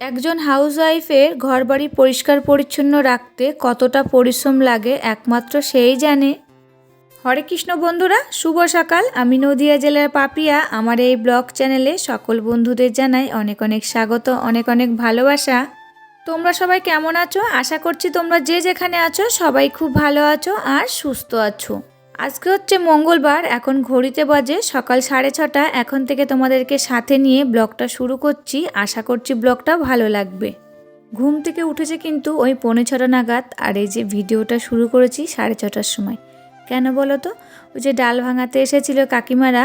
একজন হাউসওয়াইফের ঘরবাড়ি পরিষ্কার পরিচ্ছন্ন রাখতে কতটা পরিশ্রম লাগে একমাত্র সেই জানে। হরে কৃষ্ণ বন্ধুরা, শুভ সকাল। আমি নদিয়া জেলার পাপিয়া। আমার এই ব্লগ চ্যানেলে সকল বন্ধুদের জানাই অনেক অনেক স্বাগত, অনেক অনেক ভালোবাসা। তোমরা সবাই কেমন আছো? আশা করছি তোমরা যে যেখানে আছো সবাই খুব ভালো আছো আর সুস্থ আছো। আজকে হচ্ছে মঙ্গলবার, এখন ঘড়িতে বাজে সকাল সাড়ে ছটা। এখন থেকে তোমাদেরকে সাথে নিয়ে ব্লগটা শুরু করছি। আশা করছি ব্লগটা ভালো লাগবে। ঘুম থেকে উঠেছে কিন্তু ওই পৌনে ছটা নাগাদ আর এই যে ভিডিওটা শুরু করেছি সাড়ে ছটার সময়। কেন বলো তো? ওই যে ডাল ভাঙাতে এসেছিল কাকিমারা,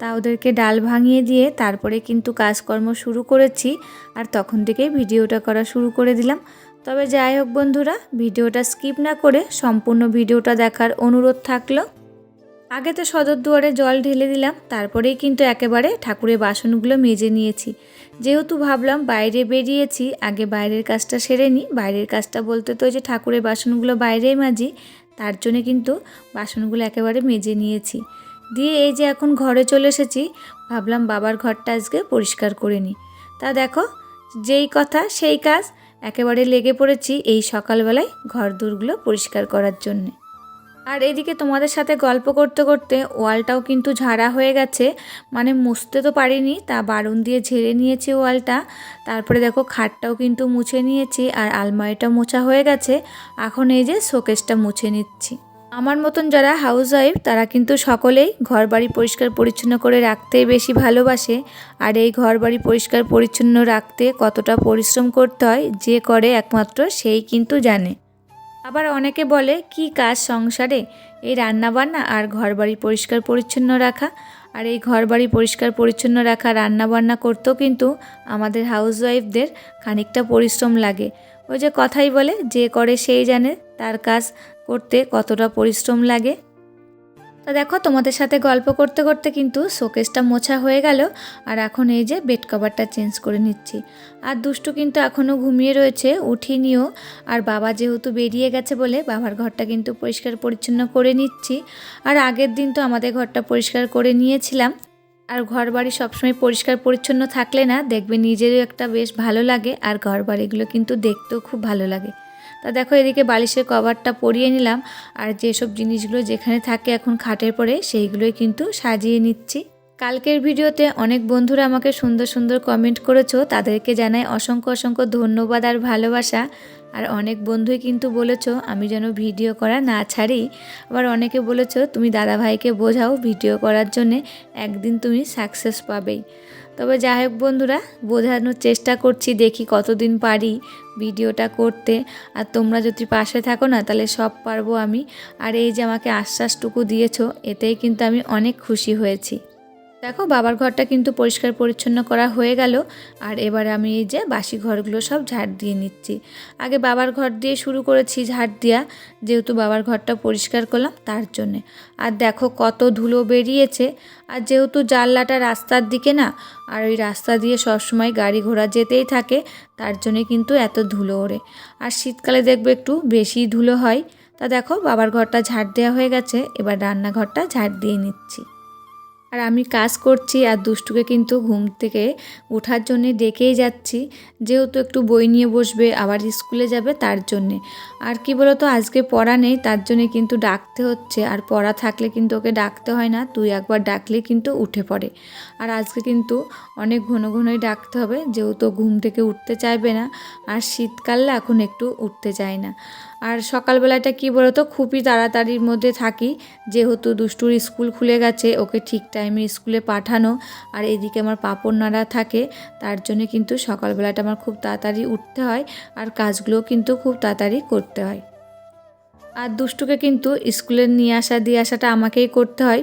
তা ওদেরকে ডাল ভাঙিয়ে দিয়ে তারপরে কিন্তু কাজকর্ম শুরু করেছি আর তখন থেকেই ভিডিওটা করা শুরু করে দিলাম। তবে যাই হোক বন্ধুরা, ভিডিওটা স্কিপ না করে সম্পূর্ণ ভিডিওটা দেখার অনুরোধ থাকল। আগে তো সদর দুয়ারে জল ঢেলে দিলাম, তারপরেই কিন্তু একেবারে ঠাকুরের বাসনগুলো মেজে নিয়েছি। যেহেতু ভাবলাম বাইরে বেরিয়েছি, আগে বাইরের কাজটা সেরে নিই বাইরের কাজটা বলতে তো যে ঠাকুরের বাসনগুলো বাইরেই মাজি, তার জন্য কিন্তু বাসনগুলো একেবারে মেজে নিয়েছি। দিয়ে এই যে এখন ঘরে চলে এসেছি, ভাবলাম বাবার ঘরটা আজকে পরিষ্কার করে নিই তা দেখো, যেই কথা সেই কাজ, একেবারে লেগে পড়েছি এই সকালবেলায় ঘর দূরগুলো পরিষ্কার করার জন্যে। আর এদিকে তোমাদের সাথে গল্প করতে করতে ওয়ালটাও কিন্তু ঝাড়া হয়ে গেছে। মানে মুছতে তো পারিনি, তা বারুন দিয়ে ঝেড়ে নিয়েছি ওয়ালটা। তারপরে দেখো খাটটাও কিন্তু মুছে নিয়েছি আর আলমারিটা মোছা হয়ে গেছে। এখন এই যে শোকেসটা মুছে নিচ্ছি। আমার মতন যারা হাউস ওয়াইফ তারা কিন্তু সকলেই ঘর বাড়ি পরিষ্কার পরিচ্ছন্ন করে রাখতেই বেশি ভালোবাসে। আর এই ঘর বাড়ি পরিষ্কার পরিচ্ছন্ন রাখতে কতটা পরিশ্রম করতে হয়, যে করে একমাত্র সেই কিন্তু জানে। আবার অনেকে বলে, কি কাজ সংসারে? এই রান্নাবান্না আর ঘরবাড়ি পরিষ্কার পরিচ্ছন্ন রাখা? আর এই ঘরবাড়ি পরিষ্কার পরিচ্ছন্ন রাখা রান্নাবান্না করতেও কিন্তু আমাদের হাউসওয়াইফদের খানিকটা পরিশ্রম লাগে। ওই যে কথাই বলে, যে করে সেই জানে, তার কাজ করতে কতটা পরিশ্রম লাগে। তা দেখো, তোমাদের সাথে গল্প করতে করতে কিন্তু শোকেসটা মোছা হয়ে গেল আর এখন এই যে বেড কভারটা চেঞ্জ করে নিচ্ছি। আর দুষ্টু কিন্তু এখনও ঘুমিয়ে রয়েছে, উঠিনিও। আর বাবা যেহেতু বেরিয়ে গেছে বলে বাবার ঘরটা কিন্তু পরিষ্কার পরিচ্ছন্ন করে নিচ্ছি। আর আগের দিন তো আমাদের ঘরটা পরিষ্কার করে নিয়েছিলাম। আর ঘর বাড়ি সবসময় পরিষ্কার পরিচ্ছন্ন থাকলে না, দেখবে নিজেরও একটা বেশ ভালো লাগে। আর ঘর বাড়িগুলো কিন্তু দেখতেও খুব ভালো লাগে। তা দেখো এদিকে বালিশের কভারটা পরিয়ে নিলাম। আর যেসব জিনিসগুলো যেখানে থাকে এখন খাটের পরে, সেইগুলোই কিন্তু সাজিয়ে নিচ্ছি। কালকের ভিডিওতে অনেক বন্ধুরা আমাকে সুন্দর সুন্দর কমেন্ট করেছ। তাদেরকে জানাই অসংখ্য অসংখ্য ধন্যবাদ আর ভালোবাসা। আর অনেক বন্ধুই কিন্তু বলেছ, আমি যেন ভিডিও করা না ছাড়ি। আবার অনেকে বলেছ, তুমি দাদাভাইকে বোঝাও ভিডিও করার জন্যে একদিন তুমি সাকসেস পাবেই। তবে যাই হোক বন্ধুরা, বোঝানোর চেষ্টা করছি, দেখি কতদিন পারি ভিডিওটা করতে। আর তোমরা যদি পাশে থাকো না, তাহলে সব পারব আমি। আর এই যে আমাকে আশ্বাসটুকু দিয়েছ, এতেই কিন্তু আমি অনেক খুশি হয়েছি। দেখো, বাবার ঘরটা কিন্তু পরিষ্কার পরিচ্ছন্ন করা হয়ে গেল। আর এবার আমি এই যে বাসি ঘরগুলো সব ঝাড় দিয়ে নিচ্ছি। আগে বাবার ঘর দিয়ে শুরু করেছি ঝাড় দেওয়া যেহেতু বাবার ঘরটা পরিষ্কার করলাম তার জন্যে। আর দেখো কত ধুলো বেরিয়েছে। আর যেহেতু জানলাটা রাস্তার দিকে না, আর ওই রাস্তা দিয়ে সবসময় গাড়ি ঘোড়া যেতেই থাকে, তার জন্যে কিন্তু এত ধুলো ওড়ে। আর শীতকালে দেখবে একটু বেশি ধুলো হয়। তা দেখো, বাবার ঘরটা ঝাড় দেওয়া হয়ে গেছে, এবার রান্নাঘরটা ঝাড় দিয়ে নিচ্ছি। আর আমি কাজ করছি আর দুষ্টুকে কিন্তু ঘুম থেকে ওঠার জন্যে ডেকেই যাচ্ছি। যেহেতু একটু বই নিয়ে বসবে, আবার স্কুলে যাবে তার জন্যে। আর কি বলতো, আজকে পড়া নেই, তার জন্যে কিন্তু ডাকতে হচ্ছে। আর পড়া থাকলে কিন্তু ওকে ডাকতে হয় না, তুই একবার ডাকলে কিন্তু উঠে পড়ে। আর আজকে কিন্তু অনেক ঘন ঘনই ডাকতে হবে, যেহেতু ঘুম থেকে উঠতে চাইবে না। আর শীতকালে এখন একটু উঠতে চায় না। আর সকালবেলাটা কি বলতো, খুবই তাড়াতাড়ির মধ্যে থাকি। যেহেতু দুষ্টুর স্কুল খুলে গেছে, ওকে ঠিক স্কুলে পাঠানো আর এদিকে আমার পাপড় নাড়া থাকে, তার জন্য কিন্তু সকালবেলাটা আমার খুব তাড়াতাড়ি উঠতে হয় আর কাজগুলো কিন্তু খুব তাড়াতাড়ি করতে হয়। আর দুষ্টুকে কিন্তু স্কুলে নিয়ে আসা, দিয়ে আসাটা আমাকেই করতে হয়।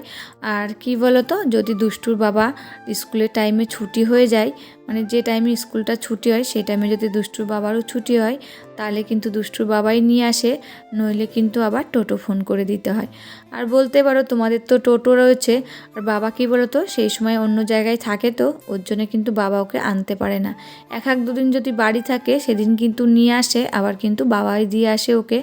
আর কি বলতো, যদি দুষ্টুর বাবা স্কুলের টাইমে ছুটি হয়ে যায় মানে যে টাইমে স্কুলটা ছুটি হয়, সেই টাইমে যদি দুষ্টুর বাবারও ছুটি হয়, তাহলে কিন্তু দুষ্টুর বাবাই নিয়ে আসে, নইলে কিন্তু আবার টোটো ফোন করে দিতে হয়। আর বলতে পারো, তোমাদের তো টোটো রয়েছে, আর বাবা কি তো সেই সময় অন্য জায়গায় থাকে তো, ওর জন্য কিন্তু বাবা ওকে আনতে পারে না। এক এক দুদিন যদি বাড়ি থাকে, সেদিন কিন্তু নিয়ে আসে, আবার কিন্তু বাবাই দিয়ে আসে ওকে।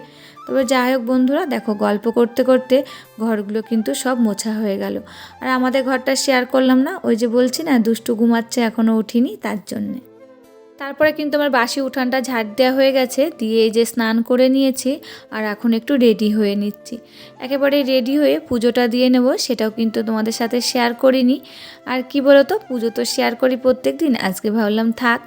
তবে যাই হোক বন্ধুরা, দেখো গল্প করতে করতে ঘরগুলো কিন্তু সব মোছা হয়ে গেল। আর আমাদের ঘরটা শেয়ার করলাম না, ওই যে বলছি না, দুষ্টু ঘুমাচ্ছে এখনও উঠিনি, তার জন্যে। তারপরে কিন্তু আমার বাসি উঠানটা ঝাড় দেওয়া হয়ে গেছে, দিয়ে এই যে স্নান করে নিয়েছি আর এখন একটু রেডি হয়ে নিচ্ছি। একেবারে রেডি হয়ে পুজোটা দিয়ে নেব, সেটাও কিন্তু তোমাদের সাথে শেয়ার করিনি। আর কি বলো তো পুজো তো শেয়ার করি প্রত্যেক দিন আজকে ভাবলাম থাক।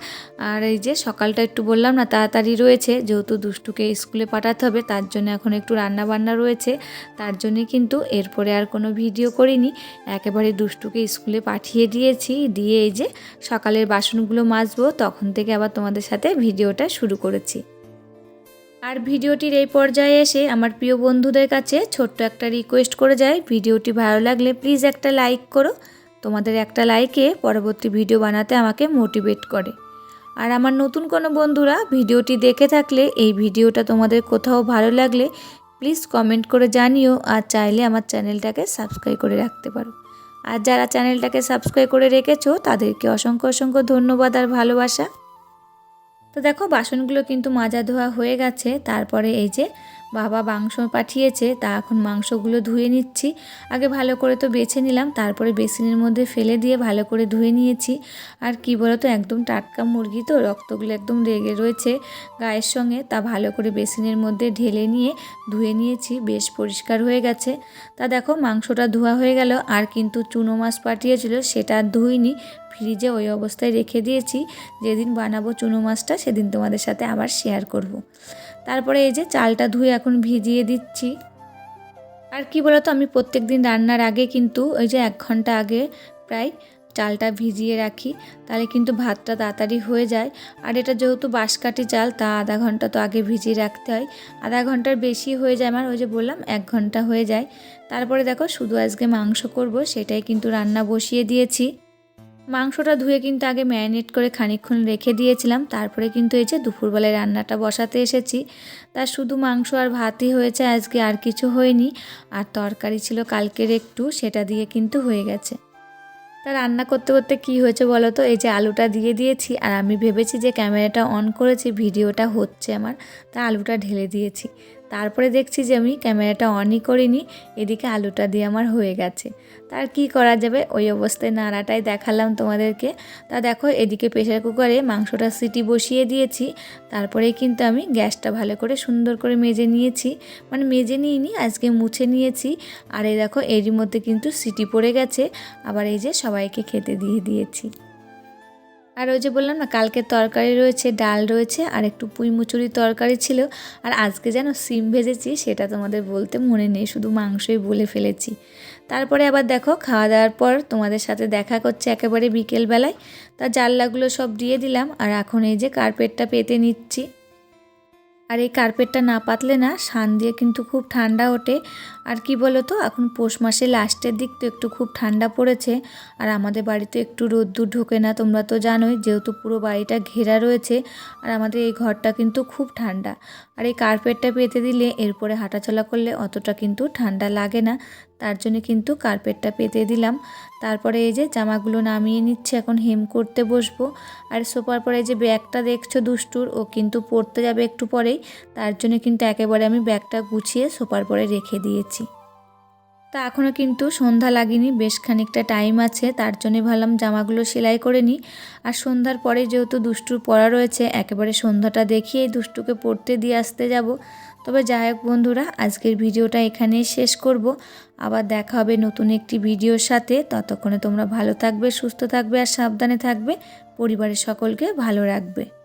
আর এই যে সকালটা একটু বললাম না, তাড়াতাড়ি রয়েছে, যেহেতু দুষ্টুকে স্কুলে পাঠাতে হবে, তার জন্য এখন একটু রান্না বান্না রয়েছে। তার জন্যে কিন্তু এরপরে আর কোনো ভিডিও করিনি। একেবারে দুষ্টুকে স্কুলে পাঠিয়ে দিয়েছি, দিয়ে এই যে সকালের বাসনগুলো মাজবো, তখন থেকে আবার তোমাদের সাথে ভিডিওটা শুরু করেছি। আর ভিডিওটির এই পর্যায়ে এসে আমার প্রিয় বন্ধুদের কাছে ছোট্ট একটা রিকোয়েস্ট করে যায় ভিডিওটি ভালো লাগলে প্লিজ একটা লাইক করো। তোমাদের একটা লাইকে পরবর্তী ভিডিও বানাতে আমাকে মোটিভেট করে। আর আমার নতুন কোনো বন্ধুরা ভিডিওটি দেখে থাকলে, এই ভিডিওটা তোমাদের কোথাও ভালো লাগলে প্লিজ কমেন্ট করে জানিও আর চাইলে আমার চ্যানেলটাকে সাবস্ক্রাইব করে রাখতে পারো। আর যারা চ্যানেলটাকে সাবস্ক্রাইব করে রেখেছো, তাদেরকে অসংখ্য অসংখ্য ধন্যবাদ আর ভালোবাসা। তো দেখো বাসনগুলো কিন্তু মাজা ধোয়া হয়ে গেছে তারপরে এই যে বাবা মাংস পাঠিয়েছে, তা এখন মাংসগুলো ধুয়ে নিচ্ছি। আগে ভালো করে তো বেছে নিলাম, তারপরে বেসিনের মধ্যে ফেলে দিয়ে ভালো করে ধুয়ে নিয়েছি। আর কি বলতো, একদম টাটকা মুরগি তো, রক্তগুলো একদম রেগে রয়েছে গায়ের সঙ্গে, তা ভালো করে বেসিনের মধ্যে ঢেলে নিয়ে ধুয়ে নিয়েছি, বেশ পরিষ্কার হয়ে গেছে। তা দেখো, মাংসটা ধোয়া হয়ে গেল, আর কিন্তু চুনো মাছ পাঠিয়েছিল, সেটা ধুইনি, ফ্রিজে ওই অবস্থায় রেখে দিয়েছি। যেদিন বানাবো চুনো মাছটা, সেদিন তোমাদের সাথে আবার শেয়ার করব। তারপরে এই যে চালটা ধুয়ে এখন ভিজিয়ে দিচ্ছি। আর কি বলতো, আমি প্রত্যেক দিন রান্নার আগে কিন্তু ওই যে এক ঘণ্টা আগে প্রায় চালটা ভিজিয়ে রাখি, তাহলে কিন্তু ভাতটা তাড়াতাড়ি হয়ে যায়। আর এটা যেহেতু বাঁশকাঠি চাল, তা আধা ঘণ্টা তো আগে ভিজিয়ে রাখতে হয়। আধা ঘণ্টার বেশি হয়ে যায় আমার, ওই যে বললাম, এক ঘণ্টা হয়ে যায়। তারপরে দেখো, শুধু আজকে মাংস করব, সেটাই কিন্তু রান্না বসিয়ে দিয়েছি। মাংসটা ধুয়ে কিন্তু আগে ম্যারিনেট করে খানিকক্ষণ রেখে দিয়েছিলাম, তারপরে কিন্তু এই যে দুপুরবেলায় রান্নাটা বসাতে এসেছি। তার শুধু মাংস আর ভাতই হয়েছে, আজকে আর কিছু হয়নি। আর তরকারি ছিল কালকের একটু, সেটা দিয়ে কিন্তু হয়ে গেছে। তা রান্না করতে করতে কি হয়েছে বলো তো? এই যে আলুটা দিয়ে দিয়েছি, আর আমি ভেবেছি যে ক্যামেরাটা অন করেছি, ভিডিওটা হচ্ছে আমার, তা আলুটা ঢেলে দিয়েছি। তারপরে দেখছি যে আমি ক্যামেরাটা অনই করিনি, এদিকে আলুটা দিয়ে আমার হয়ে গেছে। তার কি করা যাবে? ওই অবস্থায় নাড়াটাই দেখালাম তোমাদেরকে। তা দেখো, এদিকে প্রেশার কুকারে মাংসটা সিটি বসিয়ে দিয়েছি। তারপরেই কিন্তু আমি গ্যাসটা ভালো করে সুন্দর করে মেজে নিয়েছি। মানে মেজে নিইনি, আজকে মুছে নিয়েছি। আর এই দেখো, এরই মধ্যে কিন্তু সিটি পড়ে গেছে। আবার এই যে সবাইকে খেতে দিয়ে দিয়েছি। আর ওই যে বললাম না, কালকে তরকারি রয়েছে, ডাল রয়েছে, আর একটু পুঁই মুচুরি তরকারি ছিল। আর আজকে যেন সিম ভেজেছি, সেটা তোমাদের বলতে মনে নেই, শুধু মাংসই বলে ফেলেছি। তারপরে আবার দেখো, খাওয়া দাওয়ার পর তোমাদের সাথে দেখা করছে একেবারে বিকেলবেলায়। তা জানলাগুলো সব দিয়ে দিলাম, আর এখন এই যে কার্পেটটা পেতে নিচ্ছি। আর এই কার্পেটটা না পাতলে না, শান দিয়ে কিন্তু খুব ঠান্ডা ওঠে। আর কি বলো তো, এখন পৌষ মাসে লাস্টের দিক তো একটু খুব ঠান্ডা পড়েছে, আর আমাদের বাড়িতে একটু রোদ্দুর ঢোকে না, তোমরা তো জানোই যেহেতু পুরো বাড়িটা ঘেরা রয়েছে, আর আমাদের এই ঘরটা কিন্তু খুব ঠান্ডা। আর এই কার্পেটটা পেতে দিলে এরপরে হাঁটাচলা করলে অতটা কিন্তু ঠান্ডা লাগে না, তার জন্য কিন্তু কার্পেটটা পেতে দিলাম। তারপরে এই যে জামাগুলো নামিয়ে নিচ্ছে, এখন হেম করতে বসবো। আর সোপার পরে যে ব্যাগটা দেখছ দুষ্টুর, ও কিন্তু পড়তে যাবে একটু পরেই, তার জন্য কিন্তু একেবারে আমি ব্যাগটা গুছিয়ে সোপার পরে রেখে দিয়েছি। তা এখনও কিন্তু সন্ধ্যা লাগেনি, বেশ খানিকটা টাইম আছে, তার জন্যে ভাবলাম জামাগুলো সেলাই করে নিই। আর সন্ধ্যার পরে যেহেতু দুষ্টুর পড়া রয়েছে, একেবারে সন্ধ্যাটা দেখিয়ে দুষ্টুকে পড়তে দিয়ে আসতে যাব। তবে যাই হোক বন্ধুরা, আজকের ভিডিওটা এখানেই শেষ করব। আবার দেখা হবে নতুন একটি ভিডিওর সাথে। ততক্ষণে তোমরা ভালো থাকবে, সুস্থ থাকবে আর সাবধানে থাকবে। পরিবারের সকলকে ভালো রাখবে।